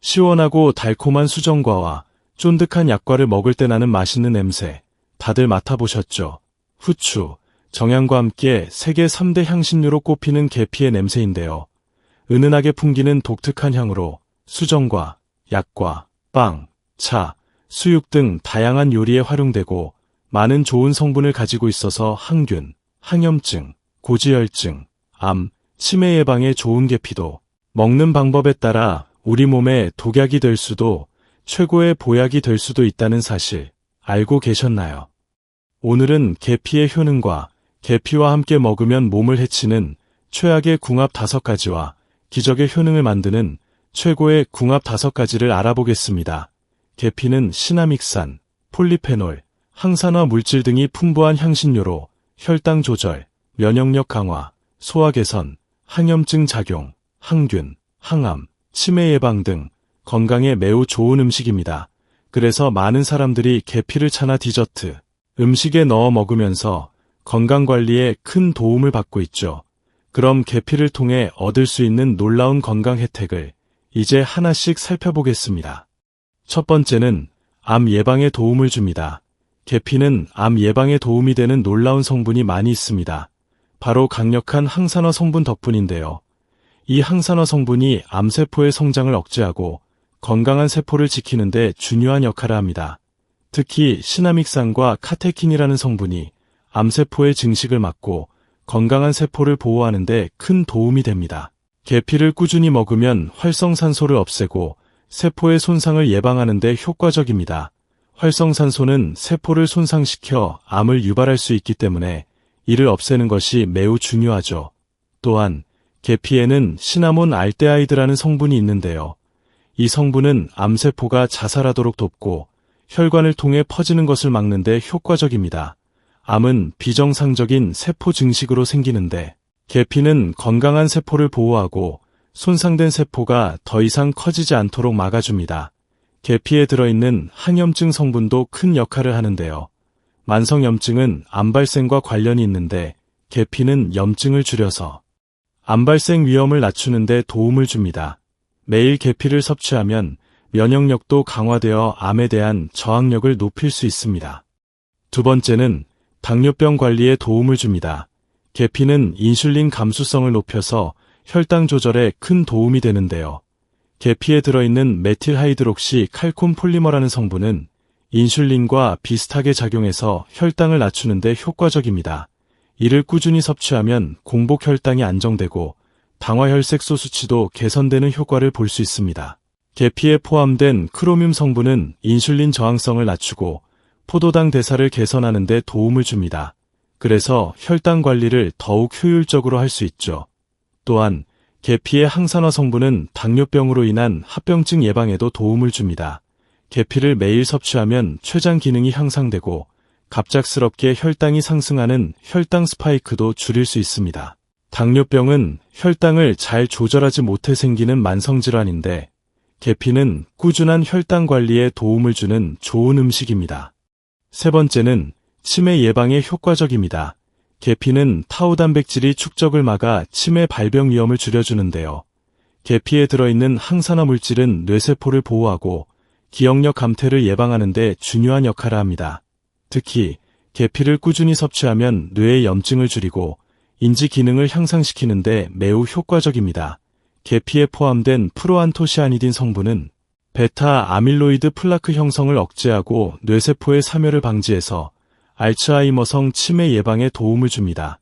시원하고 달콤한 수정과와 쫀득한 약과를 먹을 때 나는 맛있는 냄새. 다들 맡아보셨죠? 후추, 정향과 함께 세계 3대 향신료로 꼽히는 계피의 냄새인데요. 은은하게 풍기는 독특한 향으로 수정과, 약과, 빵, 차, 수육 등 다양한 요리에 활용되고 많은 좋은 성분을 가지고 있어서 항균, 항염증, 고지혈증, 암, 치매 예방에 좋은 계피도 먹는 방법에 따라 우리 몸에 독약이 될 수도 최고의 보약이 될 수도 있다는 사실 알고 계셨나요? 오늘은 계피의 효능과 계피와 함께 먹으면 몸을 해치는 최악의 궁합 다섯 가지와 기적의 효능을 만드는 최고의 궁합 다섯 가지를 알아보겠습니다. 계피는 시나믹산, 폴리페놀, 항산화 물질 등이 풍부한 향신료로 혈당 조절, 면역력 강화, 소화 개선, 항염증 작용, 항균, 항암, 치매 예방 등 건강에 매우 좋은 음식입니다. 그래서 많은 사람들이 계피를 차나 디저트, 음식에 넣어 먹으면서 건강 관리에 큰 도움을 받고 있죠. 그럼 계피를 통해 얻을 수 있는 놀라운 건강 혜택을 이제 하나씩 살펴보겠습니다. 첫 번째는 암 예방에 도움을 줍니다. 계피는 암 예방에 도움이 되는 놀라운 성분이 많이 있습니다. 바로 강력한 항산화 성분 덕분인데요. 이 항산화 성분이 암세포의 성장을 억제하고 건강한 세포를 지키는데 중요한 역할을 합니다. 특히 시나믹산과 카테킨이라는 성분이 암세포의 증식을 막고 건강한 세포를 보호하는데 큰 도움이 됩니다. 계피를 꾸준히 먹으면 활성산소를 없애고 세포의 손상을 예방하는데 효과적입니다. 활성산소는 세포를 손상시켜 암을 유발할 수 있기 때문에 이를 없애는 것이 매우 중요하죠. 또한 계피에는 시나몬 알데하이드라는 성분이 있는데요. 이 성분은 암세포가 자살하도록 돕고 혈관을 통해 퍼지는 것을 막는데 효과적입니다. 암은 비정상적인 세포 증식으로 생기는데 계피는 건강한 세포를 보호하고 손상된 세포가 더 이상 커지지 않도록 막아줍니다. 계피에 들어있는 항염증 성분도 큰 역할을 하는데요. 만성염증은 암 발생과 관련이 있는데 계피는 염증을 줄여서 암 발생 위험을 낮추는 데 도움을 줍니다. 매일 계피를 섭취하면 면역력도 강화되어 암에 대한 저항력을 높일 수 있습니다. 두 번째는 당뇨병 관리에 도움을 줍니다. 계피는 인슐린 감수성을 높여서 혈당 조절에 큰 도움이 되는데요. 계피에 들어있는 메틸하이드록시 칼콤 폴리머라는 성분은 인슐린과 비슷하게 작용해서 혈당을 낮추는데 효과적입니다. 이를 꾸준히 섭취하면 공복 혈당이 안정되고 당화혈색소 수치도 개선되는 효과를 볼 수 있습니다. 계피에 포함된 크로뮴 성분은 인슐린 저항성을 낮추고 포도당 대사를 개선하는 데 도움을 줍니다. 그래서 혈당 관리를 더욱 효율적으로 할 수 있죠. 또한 계피의 항산화 성분은 당뇨병으로 인한 합병증 예방에도 도움을 줍니다. 계피를 매일 섭취하면 췌장 기능이 향상되고 갑작스럽게 혈당이 상승하는 혈당 스파이크도 줄일 수 있습니다. 당뇨병은 혈당을 잘 조절하지 못해 생기는 만성질환인데 계피는 꾸준한 혈당 관리에 도움을 주는 좋은 음식입니다. 세 번째는 치매 예방에 효과적입니다. 계피는 타우 단백질이 축적을 막아 치매 발병 위험을 줄여주는데요. 계피에 들어있는 항산화 물질은 뇌세포를 보호하고 기억력 감퇴를 예방하는 데 중요한 역할을 합니다. 특히 계피를 꾸준히 섭취하면 뇌의 염증을 줄이고 인지 기능을 향상시키는데 매우 효과적입니다. 계피에 포함된 프로안토시아니딘 성분은 베타 아밀로이드 플라크 형성을 억제하고 뇌세포의 사멸을 방지해서 알츠하이머성 치매 예방에 도움을 줍니다.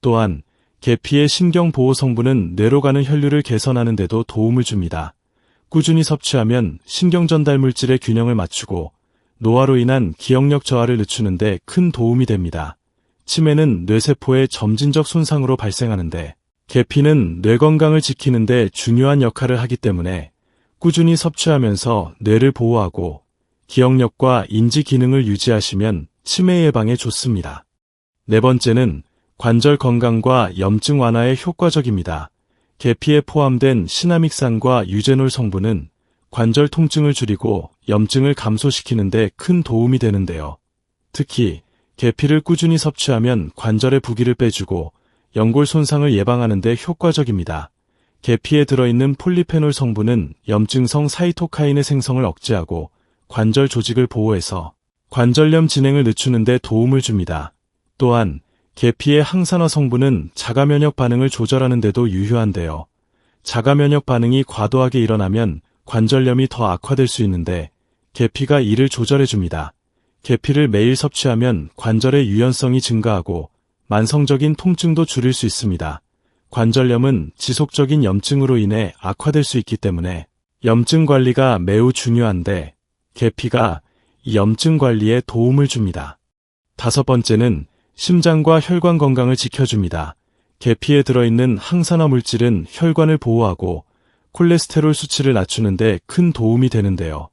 또한 계피의 신경 보호 성분은 뇌로 가는 혈류를 개선하는 데도 도움을 줍니다. 꾸준히 섭취하면 신경 전달 물질의 균형을 맞추고 노화로 인한 기억력 저하를 늦추는 데 큰 도움이 됩니다. 치매는 뇌세포의 점진적 손상으로 발생하는데 계피는 뇌 건강을 지키는데 중요한 역할을 하기 때문에 꾸준히 섭취하면서 뇌를 보호하고 기억력과 인지 기능을 유지하시면 치매 예방에 좋습니다. 네 번째는 관절 건강과 염증 완화에 효과적입니다. 계피에 포함된 시나믹산과 유제놀 성분은 관절 통증을 줄이고 염증을 감소시키는데 큰 도움이 되는데요. 특히 계피를 꾸준히 섭취하면 관절의 부기를 빼주고 연골 손상을 예방하는 데 효과적입니다. 계피에 들어있는 폴리페놀 성분은 염증성 사이토카인의 생성을 억제하고 관절 조직을 보호해서 관절염 진행을 늦추는 데 도움을 줍니다. 또한 계피의 항산화 성분은 자가 면역 반응을 조절하는 데도 유효한데요. 자가 면역 반응이 과도하게 일어나면 관절염이 더 악화될 수 있는데 계피가 이를 조절해 줍니다. 계피를 매일 섭취하면 관절의 유연성이 증가하고 만성적인 통증도 줄일 수 있습니다. 관절염은 지속적인 염증으로 인해 악화될 수 있기 때문에 염증 관리가 매우 중요한데 계피가 이 염증 관리에 도움을 줍니다. 다섯 번째는 심장과 혈관 건강을 지켜줍니다. 계피에 들어있는 항산화 물질은 혈관을 보호하고 콜레스테롤 수치를 낮추는데 큰 도움이 되는데요.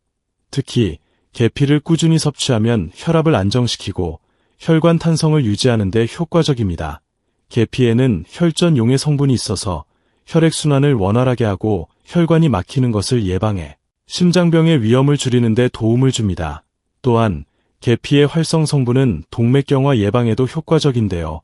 특히 계피를 꾸준히 섭취하면 혈압을 안정시키고 혈관 탄성을 유지하는 데 효과적입니다. 계피에는 혈전 용해 성분이 있어서 혈액순환을 원활하게 하고 혈관이 막히는 것을 예방해 심장병의 위험을 줄이는 데 도움을 줍니다. 또한 계피의 활성 성분은 동맥경화 예방에도 효과적인데요.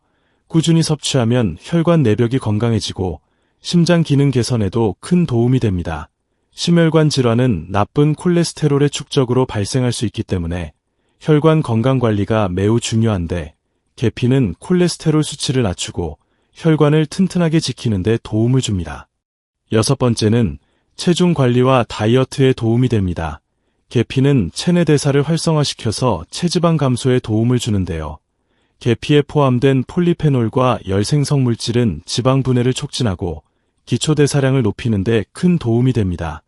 꾸준히 섭취하면 혈관 내벽이 건강해지고 심장 기능 개선에도 큰 도움이 됩니다. 심혈관 질환은 나쁜 콜레스테롤의 축적으로 발생할 수 있기 때문에 혈관 건강 관리가 매우 중요한데 계피는 콜레스테롤 수치를 낮추고 혈관을 튼튼하게 지키는 데 도움을 줍니다. 여섯 번째는 체중 관리와 다이어트에 도움이 됩니다. 계피는 체내 대사를 활성화시켜서 체지방 감소에 도움을 주는데요. 계피에 포함된 폴리페놀과 열생성 물질은 지방 분해를 촉진하고 기초 대사량을 높이는 데 큰 도움이 됩니다.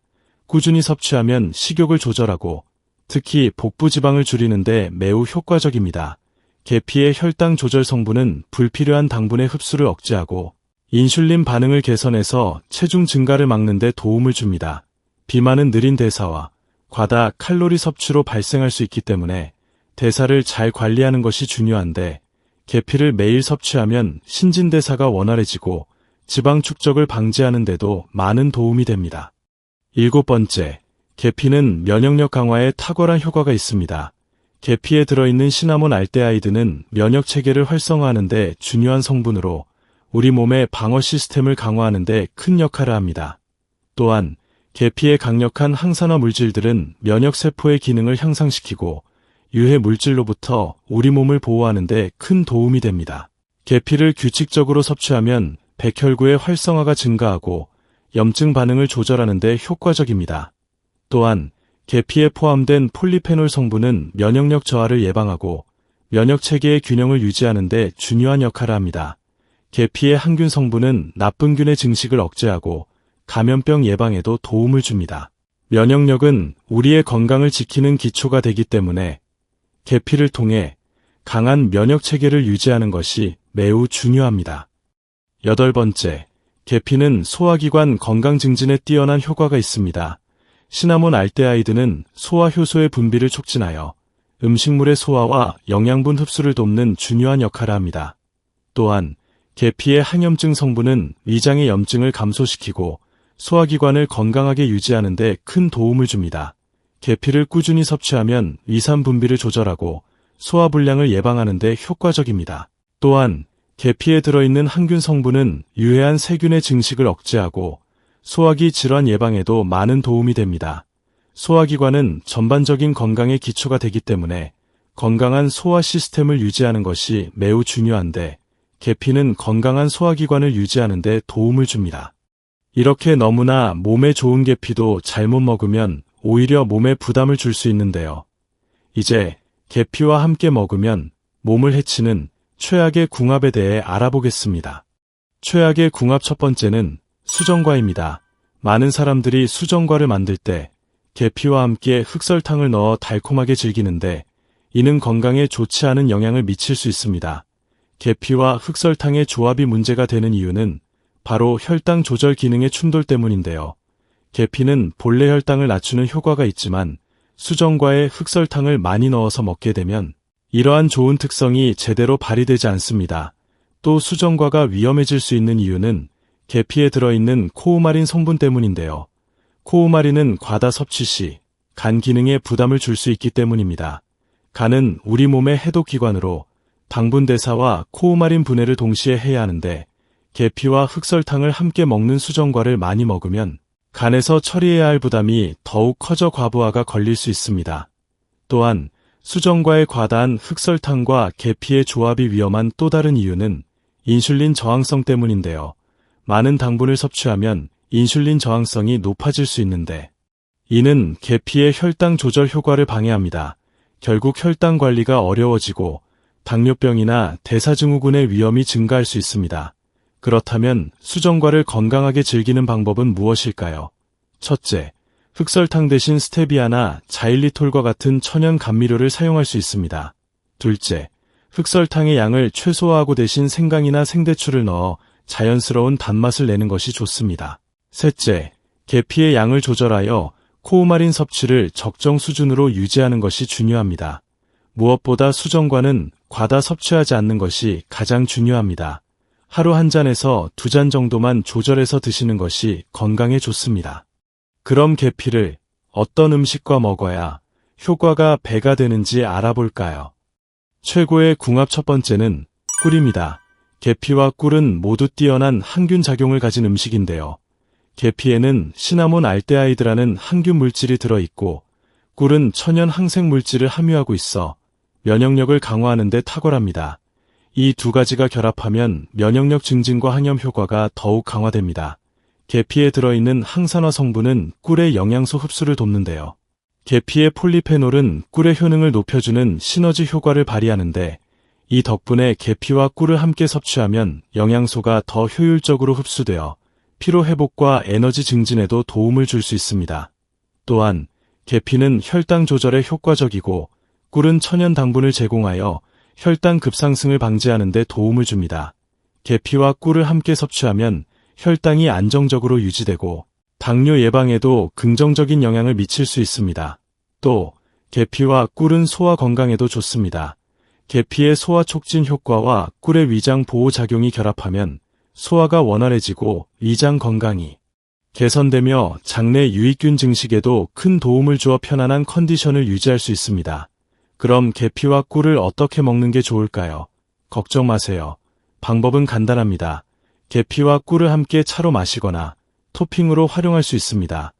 꾸준히 섭취하면 식욕을 조절하고 특히 복부 지방을 줄이는데 매우 효과적입니다. 계피의 혈당 조절 성분은 불필요한 당분의 흡수를 억제하고 인슐린 반응을 개선해서 체중 증가를 막는 데 도움을 줍니다. 비만은 느린 대사와 과다 칼로리 섭취로 발생할 수 있기 때문에 대사를 잘 관리하는 것이 중요한데 계피를 매일 섭취하면 신진대사가 원활해지고 지방 축적을 방지하는 데도 많은 도움이 됩니다. 일곱 번째, 계피는 면역력 강화에 탁월한 효과가 있습니다. 계피에 들어있는 시나몬 알데하이드는 면역 체계를 활성화하는 데 중요한 성분으로 우리 몸의 방어 시스템을 강화하는 데 큰 역할을 합니다. 또한 계피의 강력한 항산화 물질들은 면역 세포의 기능을 향상시키고 유해 물질로부터 우리 몸을 보호하는 데 큰 도움이 됩니다. 계피를 규칙적으로 섭취하면 백혈구의 활성화가 증가하고 염증 반응을 조절하는 데 효과적입니다. 또한 계피에 포함된 폴리페놀 성분은 면역력 저하를 예방하고 면역 체계의 균형을 유지하는 데 중요한 역할을 합니다. 계피의 항균 성분은 나쁜 균의 증식을 억제하고 감염병 예방에도 도움을 줍니다. 면역력은 우리의 건강을 지키는 기초가 되기 때문에 계피를 통해 강한 면역 체계를 유지하는 것이 매우 중요합니다. 여덟 번째, 계피는 소화기관 건강 증진에 뛰어난 효과가 있습니다. 시나몬 알데하이드는 소화 효소의 분비를 촉진하여 음식물의 소화와 영양분 흡수를 돕는 중요한 역할을 합니다. 또한 계피의 항염증 성분은 위장의 염증을 감소시키고 소화기관을 건강하게 유지하는 데 큰 도움을 줍니다. 계피를 꾸준히 섭취하면 위산 분비를 조절하고 소화 불량을 예방하는 데 효과적입니다. 또한 계피에 들어있는 항균 성분은 유해한 세균의 증식을 억제하고 소화기 질환 예방에도 많은 도움이 됩니다. 소화기관은 전반적인 건강의 기초가 되기 때문에 건강한 소화 시스템을 유지하는 것이 매우 중요한데 계피는 건강한 소화기관을 유지하는 데 도움을 줍니다. 이렇게 너무나 몸에 좋은 계피도 잘못 먹으면 오히려 몸에 부담을 줄 수 있는데요. 이제 계피와 함께 먹으면 몸을 해치는 최악의 궁합에 대해 알아보겠습니다. 최악의 궁합 첫 번째는 수정과입니다. 많은 사람들이 수정과를 만들 때 계피와 함께 흑설탕을 넣어 달콤하게 즐기는데 이는 건강에 좋지 않은 영향을 미칠 수 있습니다. 계피와 흑설탕의 조합이 문제가 되는 이유는 바로 혈당 조절 기능의 충돌 때문인데요. 계피는 본래 혈당을 낮추는 효과가 있지만 수정과에 흑설탕을 많이 넣어서 먹게 되면 이러한 좋은 특성이 제대로 발휘되지 않습니다. 또 수정과가 위험해질 수 있는 이유는 계피에 들어있는 코우마린 성분 때문인데요. 코우마린은 과다 섭취 시 간 기능에 부담을 줄 수 있기 때문입니다. 간은 우리 몸의 해독기관으로 당분 대사와 코우마린 분해를 동시에 해야 하는데 계피와 흑설탕을 함께 먹는 수정과를 많이 먹으면 간에서 처리해야 할 부담이 더욱 커져 과부하가 걸릴 수 있습니다. 또한 수정과의 과다한 흑설탕과 계피의 조합이 위험한 또 다른 이유는 인슐린 저항성 때문인데요. 많은 당분을 섭취하면 인슐린 저항성이 높아질 수 있는데 이는 계피의 혈당 조절 효과를 방해합니다. 결국 혈당 관리가 어려워지고 당뇨병이나 대사증후군의 위험이 증가할 수 있습니다. 그렇다면 수정과를 건강하게 즐기는 방법은 무엇일까요? 첫째, 흑설탕 대신 스테비아나 자일리톨과 같은 천연 감미료를 사용할 수 있습니다. 둘째, 흑설탕의 양을 최소화하고 대신 생강이나 생대추를 넣어 자연스러운 단맛을 내는 것이 좋습니다. 셋째, 계피의 양을 조절하여 코우마린 섭취를 적정 수준으로 유지하는 것이 중요합니다. 무엇보다 수정과는 과다 섭취하지 않는 것이 가장 중요합니다. 하루 한 잔에서 두 잔 정도만 조절해서 드시는 것이 건강에 좋습니다. 그럼 계피를 어떤 음식과 먹어야 효과가 배가 되는지 알아볼까요? 최고의 궁합 첫 번째는 꿀입니다. 계피와 꿀은 모두 뛰어난 항균 작용을 가진 음식인데요. 계피에는 시나몬 알데하이드라는 항균 물질이 들어있고 꿀은 천연 항생 물질을 함유하고 있어 면역력을 강화하는 데 탁월합니다. 이 두 가지가 결합하면 면역력 증진과 항염 효과가 더욱 강화됩니다. 계피에 들어있는 항산화 성분은 꿀의 영양소 흡수를 돕는데요. 계피의 폴리페놀은 꿀의 효능을 높여주는 시너지 효과를 발휘하는데 이 덕분에 계피와 꿀을 함께 섭취하면 영양소가 더 효율적으로 흡수되어 피로 회복과 에너지 증진에도 도움을 줄 수 있습니다. 또한 계피는 혈당 조절에 효과적이고 꿀은 천연 당분을 제공하여 혈당 급상승을 방지하는 데 도움을 줍니다. 계피와 꿀을 함께 섭취하면 혈당이 안정적으로 유지되고 당뇨 예방에도 긍정적인 영향을 미칠 수 있습니다. 또 계피와 꿀은 소화 건강에도 좋습니다. 계피의 소화 촉진 효과와 꿀의 위장 보호 작용이 결합하면 소화가 원활해지고 위장 건강이 개선되며 장내 유익균 증식에도 큰 도움을 주어 편안한 컨디션을 유지할 수 있습니다. 그럼 계피와 꿀을 어떻게 먹는 게 좋을까요? 걱정 마세요. 방법은 간단합니다. 계피와 꿀을 함께 차로 마시거나 토핑으로 활용할 수 있습니다.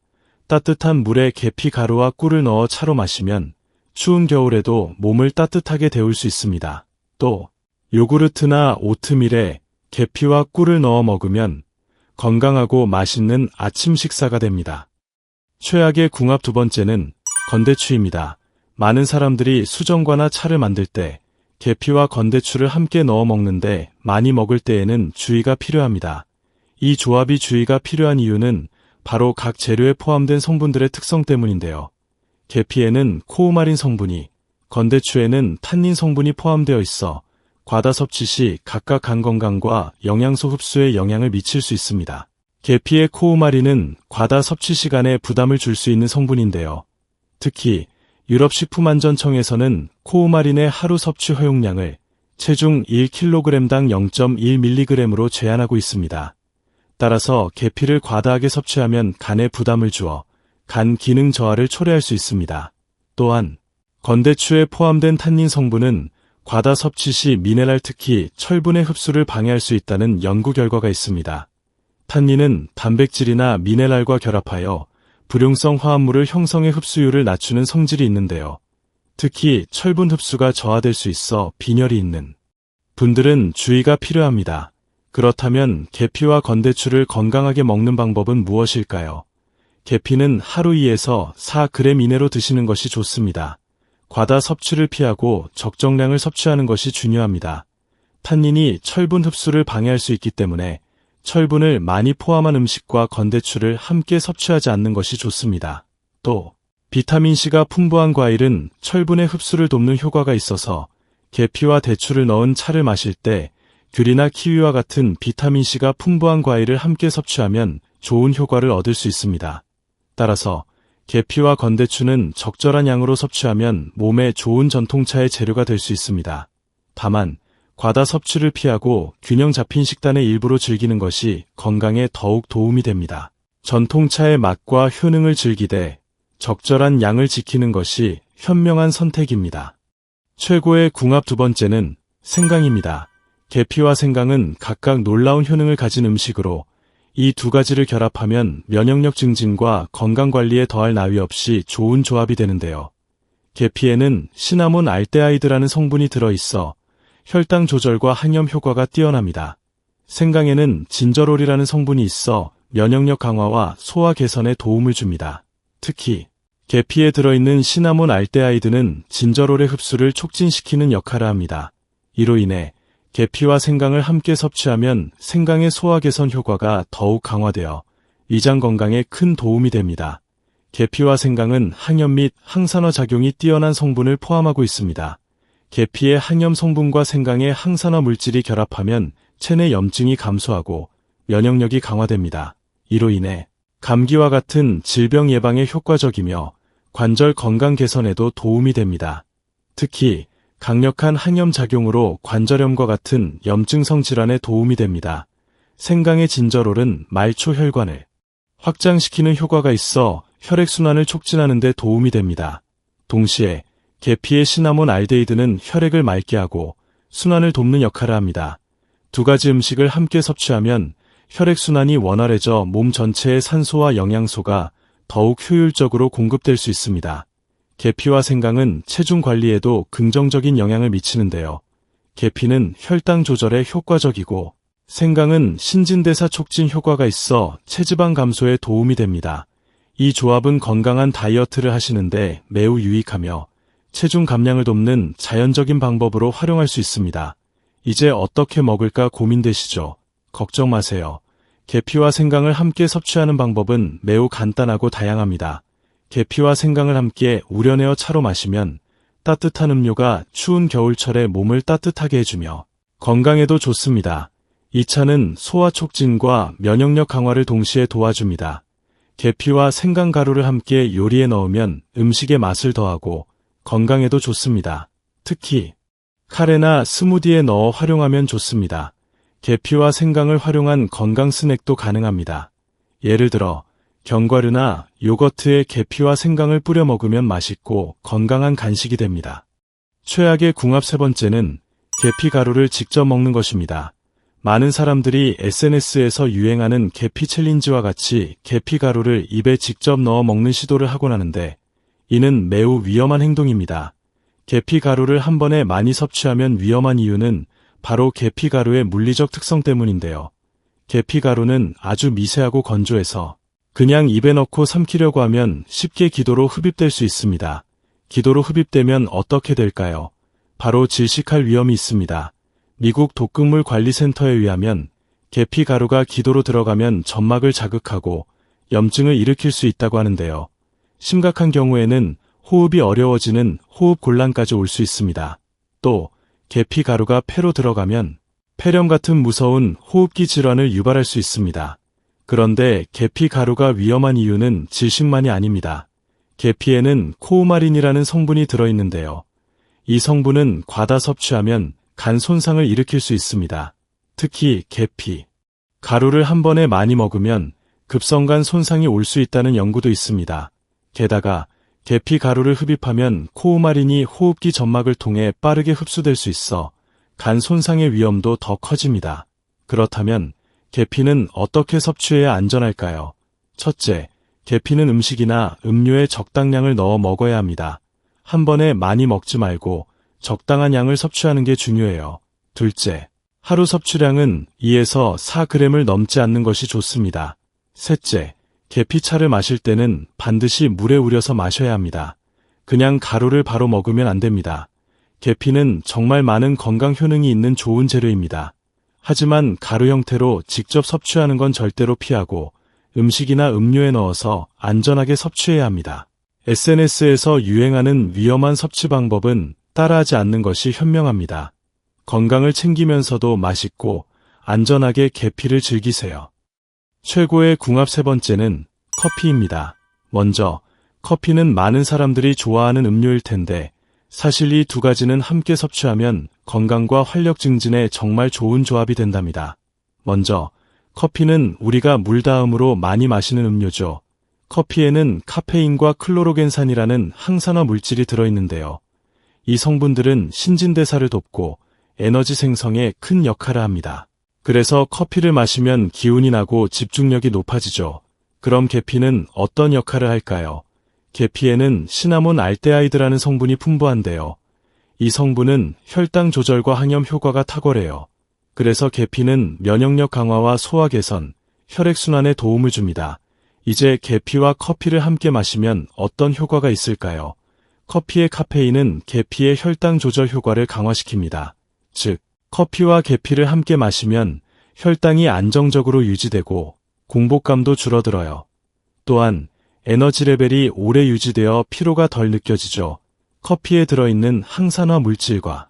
따뜻한 물에 계피 가루와 꿀을 넣어 차로 마시면 추운 겨울에도 몸을 따뜻하게 데울 수 있습니다. 또 요구르트나 오트밀에 계피와 꿀을 넣어 먹으면 건강하고 맛있는 아침 식사가 됩니다. 최악의 궁합 두 번째는 건대추입니다. 많은 사람들이 수정과나 차를 만들 때 계피와 건대추를 함께 넣어 먹는데 많이 먹을 때에는 주의가 필요합니다. 이 조합이 주의가 필요한 이유는 바로 각 재료에 포함된 성분들의 특성 때문인데요. 계피에는 코우마린 성분이, 건대추에는 탄닌 성분이 포함되어 있어 과다 섭취 시 각각 간 건강과 영양소 흡수에 영향을 미칠 수 있습니다. 계피의 코우마린은 과다 섭취 시간에 부담을 줄 수 있는 성분인데요. 특히 유럽식품안전청에서는 코우마린의 하루 섭취 허용량을 체중 1kg당 0.1mg으로 제한하고 있습니다. 따라서 계피를 과다하게 섭취하면 간에 부담을 주어 간 기능 저하를 초래할 수 있습니다. 또한 건대추에 포함된 탄닌 성분은 과다 섭취 시 미네랄 특히 철분의 흡수를 방해할 수 있다는 연구 결과가 있습니다. 탄닌은 단백질이나 미네랄과 결합하여 불용성 화합물을 형성해 흡수율을 낮추는 성질이 있는데요. 특히 철분 흡수가 저하될 수 있어 빈혈이 있는 분들은 주의가 필요합니다. 그렇다면 계피와 건대추를 건강하게 먹는 방법은 무엇일까요? 계피는 하루 2에서 4g 이내로 드시는 것이 좋습니다. 과다 섭취를 피하고 적정량을 섭취하는 것이 중요합니다. 탄닌이 철분 흡수를 방해할 수 있기 때문에 철분을 많이 포함한 음식과 건대추를 함께 섭취하지 않는 것이 좋습니다. 또 비타민C가 풍부한 과일은 철분의 흡수를 돕는 효과가 있어서 계피와 대추를 넣은 차를 마실 때 귤이나 키위와 같은 비타민C가 풍부한 과일을 함께 섭취하면 좋은 효과를 얻을 수 있습니다. 따라서 계피와 건대추는 적절한 양으로 섭취하면 몸에 좋은 전통차의 재료가 될 수 있습니다. 다만 과다 섭취를 피하고 균형 잡힌 식단의 일부로 즐기는 것이 건강에 더욱 도움이 됩니다. 전통차의 맛과 효능을 즐기되 적절한 양을 지키는 것이 현명한 선택입니다. 최고의 궁합 두 번째는 생강입니다. 계피와 생강은 각각 놀라운 효능을 가진 음식으로 이 두 가지를 결합하면 면역력 증진과 건강 관리에 더할 나위 없이 좋은 조합이 되는데요. 계피에는 시나몬 알데하이드라는 성분이 들어있어 혈당 조절과 항염 효과가 뛰어납니다. 생강에는 진저롤이라는 성분이 있어 면역력 강화와 소화 개선에 도움을 줍니다. 특히 계피에 들어있는 시나몬 알데하이드는 진저롤의 흡수를 촉진시키는 역할을 합니다. 이로 인해 계피와 생강을 함께 섭취하면 생강의 소화 개선 효과가 더욱 강화되어 위장 건강에 큰 도움이 됩니다. 계피와 생강은 항염 및 항산화 작용이 뛰어난 성분을 포함하고 있습니다. 계피의 항염 성분과 생강의 항산화 물질이 결합하면 체내 염증이 감소하고 면역력이 강화됩니다. 이로 인해 감기와 같은 질병 예방에 효과적이며 관절 건강 개선에도 도움이 됩니다. 특히 강력한 항염 작용으로 관절염과 같은 염증성 질환에 도움이 됩니다. 생강의 진저롤은 말초 혈관을 확장시키는 효과가 있어 혈액순환을 촉진하는 데 도움이 됩니다. 동시에 계피의 시나몬 알데히드는 혈액을 맑게 하고 순환을 돕는 역할을 합니다. 두 가지 음식을 함께 섭취하면 혈액순환이 원활해져 몸 전체의 산소와 영양소가 더욱 효율적으로 공급될 수 있습니다. 계피와 생강은 체중 관리에도 긍정적인 영향을 미치는데요. 계피는 혈당 조절에 효과적이고 생강은 신진대사 촉진 효과가 있어 체지방 감소에 도움이 됩니다. 이 조합은 건강한 다이어트를 하시는데 매우 유익하며 체중 감량을 돕는 자연적인 방법으로 활용할 수 있습니다. 이제 어떻게 먹을까 고민되시죠? 걱정 마세요. 계피와 생강을 함께 섭취하는 방법은 매우 간단하고 다양합니다. 계피와 생강을 함께 우려내어 차로 마시면 따뜻한 음료가 추운 겨울철에 몸을 따뜻하게 해주며 건강에도 좋습니다. 이 차는 소화 촉진과 면역력 강화를 동시에 도와줍니다. 계피와 생강 가루를 함께 요리에 넣으면 음식의 맛을 더하고 건강에도 좋습니다. 특히 카레나 스무디에 넣어 활용하면 좋습니다. 계피와 생강을 활용한 건강 스낵도 가능합니다. 예를 들어 견과류나 요거트에 계피와 생강을 뿌려 먹으면 맛있고 건강한 간식이 됩니다. 최악의 궁합 세 번째는 계피 가루를 직접 먹는 것입니다. 많은 사람들이 SNS에서 유행하는 계피 챌린지와 같이 계피 가루를 입에 직접 넣어 먹는 시도를 하곤 하는데 이는 매우 위험한 행동입니다. 계피 가루를 한 번에 많이 섭취하면 위험한 이유는 바로 계피 가루의 물리적 특성 때문인데요. 계피 가루는 아주 미세하고 건조해서 그냥 입에 넣고 삼키려고 하면 쉽게 기도로 흡입될 수 있습니다. 기도로 흡입되면 어떻게 될까요? 바로 질식할 위험이 있습니다. 미국 독극물 관리센터에 의하면 계피 가루가 기도로 들어가면 점막을 자극하고 염증을 일으킬 수 있다고 하는데요. 심각한 경우에는 호흡이 어려워지는 호흡 곤란까지 올 수 있습니다. 또 계피 가루가 폐로 들어가면 폐렴 같은 무서운 호흡기 질환을 유발할 수 있습니다. 그런데 계피 가루가 위험한 이유는 질식만이 아닙니다. 계피에는 코우마린이라는 성분이 들어있는데요. 이 성분은 과다 섭취하면 간 손상을 일으킬 수 있습니다. 특히 계피, 가루를 한 번에 많이 먹으면 급성간 손상이 올 수 있다는 연구도 있습니다. 게다가 계피 가루를 흡입하면 코우마린이 호흡기 점막을 통해 빠르게 흡수될 수 있어 간 손상의 위험도 더 커집니다. 그렇다면 계피는 어떻게 섭취해야 안전할까요? 첫째, 계피는 음식이나 음료에 적당량을 넣어 먹어야 합니다. 한 번에 많이 먹지 말고 적당한 양을 섭취하는 게 중요해요. 둘째, 하루 섭취량은 2에서 4g을 넘지 않는 것이 좋습니다. 셋째, 계피차를 마실 때는 반드시 물에 우려서 마셔야 합니다. 그냥 가루를 바로 먹으면 안 됩니다. 계피는 정말 많은 건강 효능이 있는 좋은 재료입니다. 하지만 가루 형태로 직접 섭취하는 건 절대로 피하고 음식이나 음료에 넣어서 안전하게 섭취해야 합니다. SNS에서 유행하는 위험한 섭취 방법은 따라하지 않는 것이 현명합니다. 건강을 챙기면서도 맛있고 안전하게 계피를 즐기세요. 최고의 궁합 세 번째는 커피입니다. 먼저, 커피는 많은 사람들이 좋아하는 음료일 텐데, 사실 이 두 가지는 함께 섭취하면 건강과 활력 증진에 정말 좋은 조합이 된답니다. 먼저, 커피는 우리가 물 다음으로 많이 마시는 음료죠. 커피에는 카페인과 클로로겐산이라는 항산화 물질이 들어있는데요. 이 성분들은 신진대사를 돕고 에너지 생성에 큰 역할을 합니다. 그래서 커피를 마시면 기운이 나고 집중력이 높아지죠. 그럼 계피는 어떤 역할을 할까요? 계피에는 시나몬 알데하이드라는 성분이 풍부한데요. 이 성분은 혈당 조절과 항염 효과가 탁월해요. 그래서 계피는 면역력 강화와 소화 개선, 혈액순환에 도움을 줍니다. 이제 계피와 커피를 함께 마시면 어떤 효과가 있을까요? 커피의 카페인은 계피의 혈당 조절 효과를 강화시킵니다. 즉, 커피와 계피를 함께 마시면 혈당이 안정적으로 유지되고 공복감도 줄어들어요. 또한 에너지 레벨이 오래 유지되어 피로가 덜 느껴지죠. 커피에 들어있는 항산화 물질과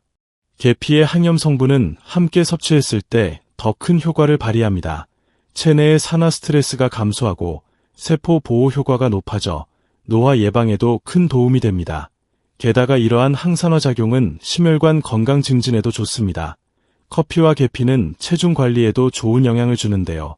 계피의 항염 성분은 함께 섭취했을 때 더 큰 효과를 발휘합니다. 체내의 산화 스트레스가 감소하고 세포 보호 효과가 높아져 노화 예방에도 큰 도움이 됩니다. 게다가 이러한 항산화 작용은 심혈관 건강 증진에도 좋습니다. 커피와 계피는 체중 관리에도 좋은 영향을 주는데요.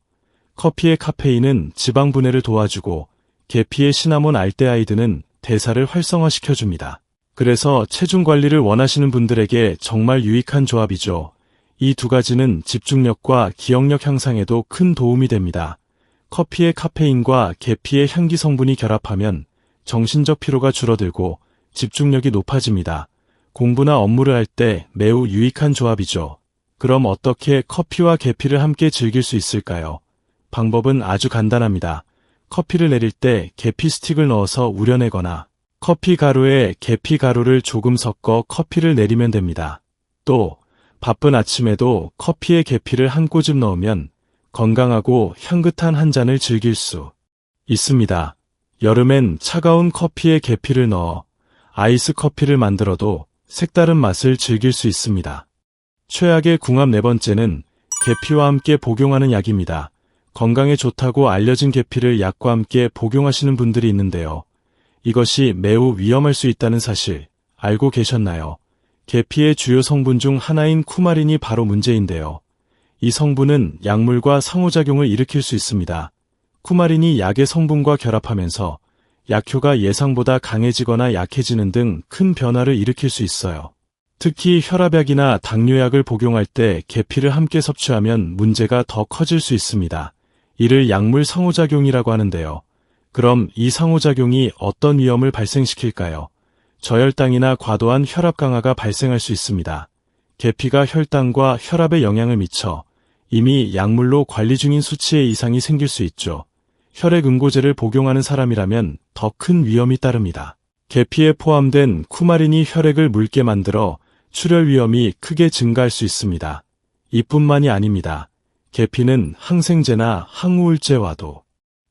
커피의 카페인은 지방 분해를 도와주고 계피의 시나몬 알데하이드는 대사를 활성화시켜줍니다. 그래서 체중 관리를 원하시는 분들에게 정말 유익한 조합이죠. 이 두 가지는 집중력과 기억력 향상에도 큰 도움이 됩니다. 커피의 카페인과 계피의 향기 성분이 결합하면 정신적 피로가 줄어들고 집중력이 높아집니다. 공부나 업무를 할 때 매우 유익한 조합이죠. 그럼 어떻게 커피와 계피를 함께 즐길 수 있을까요? 방법은 아주 간단합니다. 커피를 내릴 때 계피 스틱을 넣어서 우려내거나 커피 가루에 계피 가루를 조금 섞어 커피를 내리면 됩니다. 또 바쁜 아침에도 커피에 계피를 한 꼬집 넣으면 건강하고 향긋한 한 잔을 즐길 수 있습니다. 여름엔 차가운 커피에 계피를 넣어 아이스 커피를 만들어도 색다른 맛을 즐길 수 있습니다. 최악의 궁합 네 번째는 계피와 함께 복용하는 약입니다. 건강에 좋다고 알려진 계피를 약과 함께 복용하시는 분들이 있는데요. 이것이 매우 위험할 수 있다는 사실 알고 계셨나요? 계피의 주요 성분 중 하나인 쿠마린이 바로 문제인데요. 이 성분은 약물과 상호작용을 일으킬 수 있습니다. 쿠마린이 약의 성분과 결합하면서 약효가 예상보다 강해지거나 약해지는 등 큰 변화를 일으킬 수 있어요. 특히 혈압약이나 당뇨약을 복용할 때 계피를 함께 섭취하면 문제가 더 커질 수 있습니다. 이를 약물 상호작용이라고 하는데요. 그럼 이 상호작용이 어떤 위험을 발생시킬까요? 저혈당이나 과도한 혈압 강화가 발생할 수 있습니다. 계피가 혈당과 혈압에 영향을 미쳐 이미 약물로 관리 중인 수치의 이상이 생길 수 있죠. 혈액 응고제를 복용하는 사람이라면 더 큰 위험이 따릅니다. 계피에 포함된 쿠마린이 혈액을 묽게 만들어 출혈 위험이 크게 증가할 수 있습니다. 이뿐만이 아닙니다. 계피는 항생제나 항우울제와도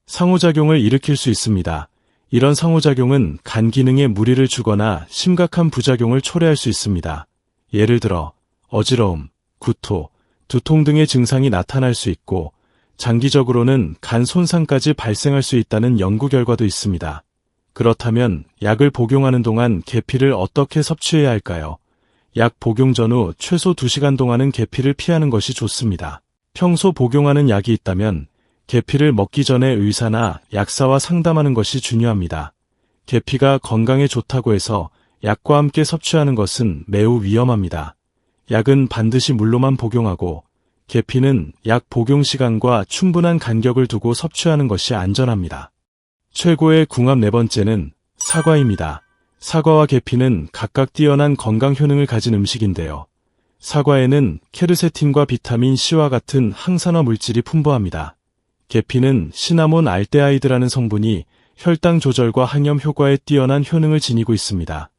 상호작용을 일으킬 수 있습니다. 이런 상호작용은 간 기능에 무리를 주거나 심각한 부작용을 초래할 수 있습니다. 예를 들어 어지러움, 구토, 두통 등의 증상이 나타날 수 있고 장기적으로는 간 손상까지 발생할 수 있다는 연구 결과도 있습니다. 그렇다면 약을 복용하는 동안 계피를 어떻게 섭취해야 할까요? 약 복용 전후 최소 2시간 동안은 계피를 피하는 것이 좋습니다. 평소 복용하는 약이 있다면 계피를 먹기 전에 의사나 약사와 상담하는 것이 중요합니다. 계피가 건강에 좋다고 해서 약과 함께 섭취하는 것은 매우 위험합니다. 약은 반드시 물로만 복용하고 계피는 약 복용 시간과 충분한 간격을 두고 섭취하는 것이 안전합니다. 최고의 궁합 네 번째는 사과입니다. 사과와 계피는 각각 뛰어난 건강 효능을 가진 음식인데요. 사과에는 케르세틴과 비타민 C와 같은 항산화 물질이 풍부합니다. 계피는 시나몬 알데하이드라는 성분이 혈당 조절과 항염 효과에 뛰어난 효능을 지니고 있습니다.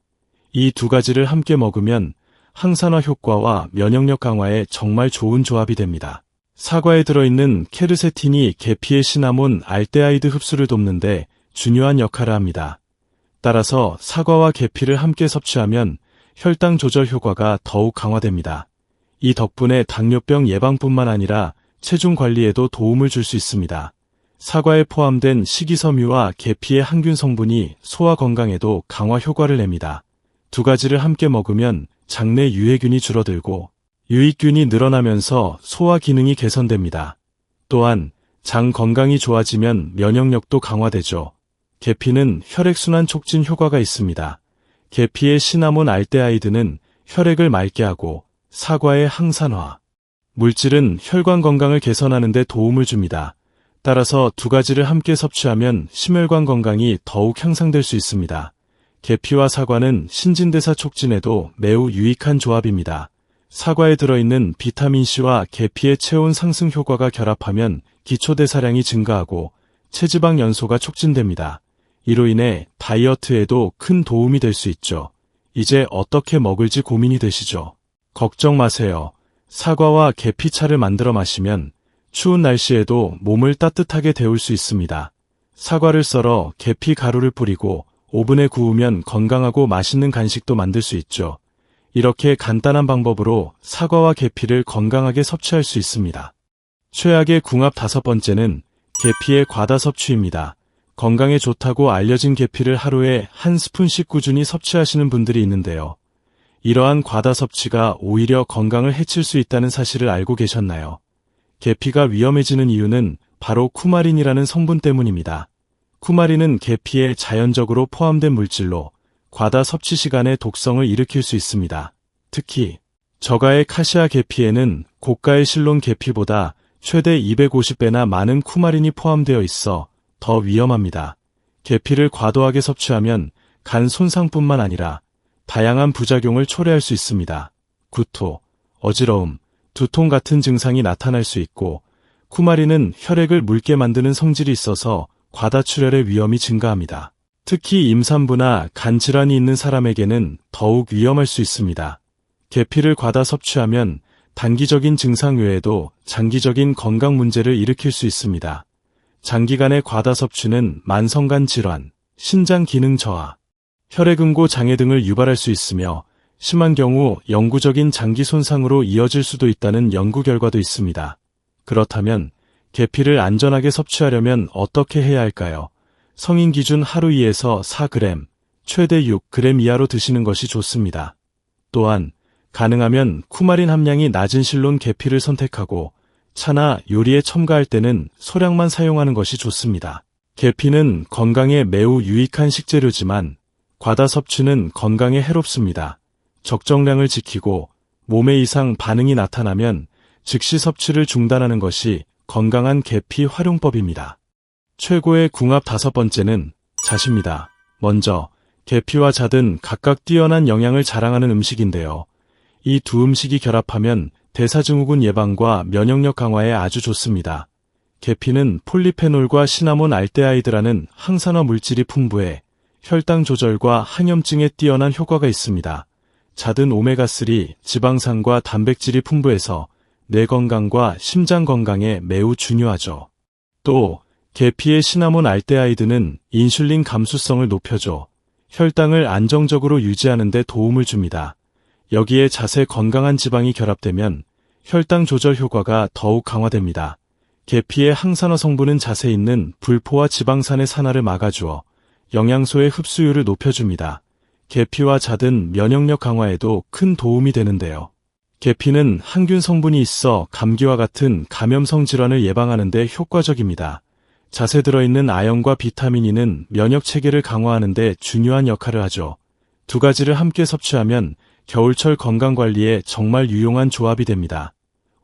이 두 가지를 함께 먹으면 항산화 효과와 면역력 강화에 정말 좋은 조합이 됩니다. 사과에 들어있는 케르세틴이 계피의 시나몬 알데하이드 흡수를 돕는데 중요한 역할을 합니다. 따라서 사과와 계피를 함께 섭취하면 혈당 조절 효과가 더욱 강화됩니다. 이 덕분에 당뇨병 예방뿐만 아니라 체중 관리에도 도움을 줄 수 있습니다. 사과에 포함된 식이섬유와 계피의 항균 성분이 소화 건강에도 강화 효과를 냅니다. 두 가지를 함께 먹으면 장내 유해균이 줄어들고 유익균이 늘어나면서 소화 기능이 개선됩니다. 또한 장 건강이 좋아지면 면역력도 강화되죠. 계피는 혈액순환 촉진 효과가 있습니다. 계피의 시나몬 알데하이드는 혈액을 맑게 하고 사과의 항산화. 물질은 혈관 건강을 개선하는 데 도움을 줍니다. 따라서 두 가지를 함께 섭취하면 심혈관 건강이 더욱 향상될 수 있습니다. 계피와 사과는 신진대사 촉진에도 매우 유익한 조합입니다. 사과에 들어있는 비타민C와 계피의 체온 상승 효과가 결합하면 기초대사량이 증가하고 체지방 연소가 촉진됩니다. 이로 인해 다이어트에도 큰 도움이 될 수 있죠. 이제 어떻게 먹을지 고민이 되시죠? 걱정 마세요. 사과와 계피차를 만들어 마시면 추운 날씨에도 몸을 따뜻하게 데울 수 있습니다. 사과를 썰어 계피 가루를 뿌리고 오븐에 구우면 건강하고 맛있는 간식도 만들 수 있죠. 이렇게 간단한 방법으로 사과와 계피를 건강하게 섭취할 수 있습니다. 최악의 궁합 다섯 번째는 계피의 과다 섭취입니다. 건강에 좋다고 알려진 계피를 하루에 한 스푼씩 꾸준히 섭취하시는 분들이 있는데요. 이러한 과다 섭취가 오히려 건강을 해칠 수 있다는 사실을 알고 계셨나요? 계피가 위험해지는 이유는 바로 쿠마린이라는 성분 때문입니다. 쿠마린은 계피에 자연적으로 포함된 물질로 과다 섭취 시간에 독성을 일으킬 수 있습니다. 특히 저가의 카시아 계피에는 고가의 실론 계피보다 최대 250배나 많은 쿠마린이 포함되어 있어 더 위험합니다. 계피를 과도하게 섭취하면 간 손상뿐만 아니라 다양한 부작용을 초래할 수 있습니다. 구토, 어지러움, 두통 같은 증상이 나타날 수 있고 쿠마린은 혈액을 묽게 만드는 성질이 있어서 과다출혈의 위험이 증가합니다. 특히 임산부나 간 질환이 있는 사람에게는 더욱 위험할 수 있습니다. 계피를 과다 섭취하면 단기적인 증상 외에도 장기적인 건강 문제를 일으킬 수 있습니다. 장기간의 과다 섭취는 만성간 질환, 신장 기능 저하, 혈액응고 장애 등을 유발할 수 있으며 심한 경우 영구적인 장기 손상으로 이어질 수도 있다는 연구 결과도 있습니다. 그렇다면 계피를 안전하게 섭취하려면 어떻게 해야 할까요? 성인 기준 하루 2에서 4g, 최대 6g 이하로 드시는 것이 좋습니다. 또한 가능하면 쿠마린 함량이 낮은 실론 계피를 선택하고 차나 요리에 첨가할 때는 소량만 사용하는 것이 좋습니다. 계피는 건강에 매우 유익한 식재료지만 과다 섭취는 건강에 해롭습니다. 적정량을 지키고 몸에 이상 반응이 나타나면 즉시 섭취를 중단하는 것이 건강한 계피 활용법입니다. 최고의 궁합 다섯 번째는 잣입니다. 먼저 계피와 잣은 각각 뛰어난 영양을 자랑하는 음식인데요. 이 두 음식이 결합하면 대사증후군 예방과 면역력 강화에 아주 좋습니다. 계피는 폴리페놀과 시나몬 알데하이드라는 항산화 물질이 풍부해 혈당 조절과 항염증에 뛰어난 효과가 있습니다. 잣은 오메가3, 지방산과 단백질이 풍부해서 뇌 건강과 심장 건강에 매우 중요하죠. 또 계피의 시나몬 알데하이드는 인슐린 감수성을 높여줘 혈당을 안정적으로 유지하는 데 도움을 줍니다. 여기에 잣의 건강한 지방이 결합되면 혈당 조절 효과가 더욱 강화됩니다. 계피의 항산화 성분은 잣에 있는 불포와 지방산의 산화를 막아주어 영양소의 흡수율을 높여줍니다. 계피와 잣은 면역력 강화에도 큰 도움이 되는데요. 계피는 항균 성분이 있어 감기와 같은 감염성 질환을 예방하는 데 효과적입니다. 잣에 들어있는 아연과 비타민 E는 면역 체계를 강화하는 데 중요한 역할을 하죠. 두 가지를 함께 섭취하면 겨울철 건강 관리에 정말 유용한 조합이 됩니다.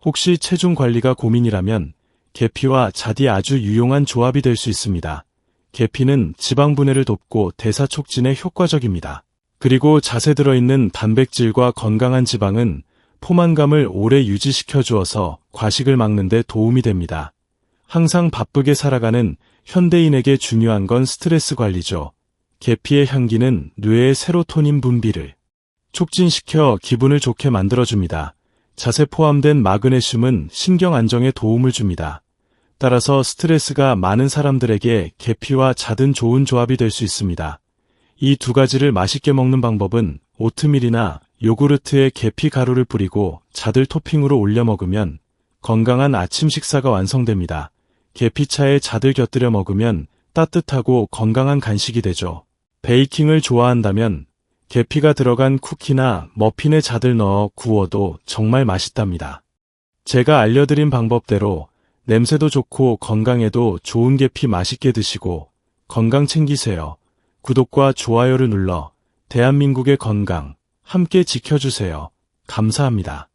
혹시 체중 관리가 고민이라면 계피와 잣이 아주 유용한 조합이 될 수 있습니다. 계피는 지방 분해를 돕고 대사 촉진에 효과적입니다. 그리고 잣에 들어있는 단백질과 건강한 지방은 포만감을 오래 유지시켜 주어서 과식을 막는 데 도움이 됩니다. 항상 바쁘게 살아가는 현대인에게 중요한 건 스트레스 관리죠. 계피의 향기는 뇌의 세로토닌 분비를 촉진시켜 기분을 좋게 만들어줍니다. 잣에 포함된 마그네슘은 신경 안정에 도움을 줍니다. 따라서 스트레스가 많은 사람들에게 계피와 잣은 좋은 조합이 될 수 있습니다. 이 두 가지를 맛있게 먹는 방법은 오트밀이나 요구르트에 계피 가루를 뿌리고 잣을 토핑으로 올려 먹으면 건강한 아침 식사가 완성됩니다. 계피차에 잣을 곁들여 먹으면 따뜻하고 건강한 간식이 되죠. 베이킹을 좋아한다면 계피가 들어간 쿠키나 머핀에 잣을 넣어 구워도 정말 맛있답니다. 제가 알려드린 방법대로 냄새도 좋고 건강에도 좋은 계피 맛있게 드시고 건강 챙기세요. 구독과 좋아요를 눌러 대한민국의 건강 함께 지켜주세요. 감사합니다.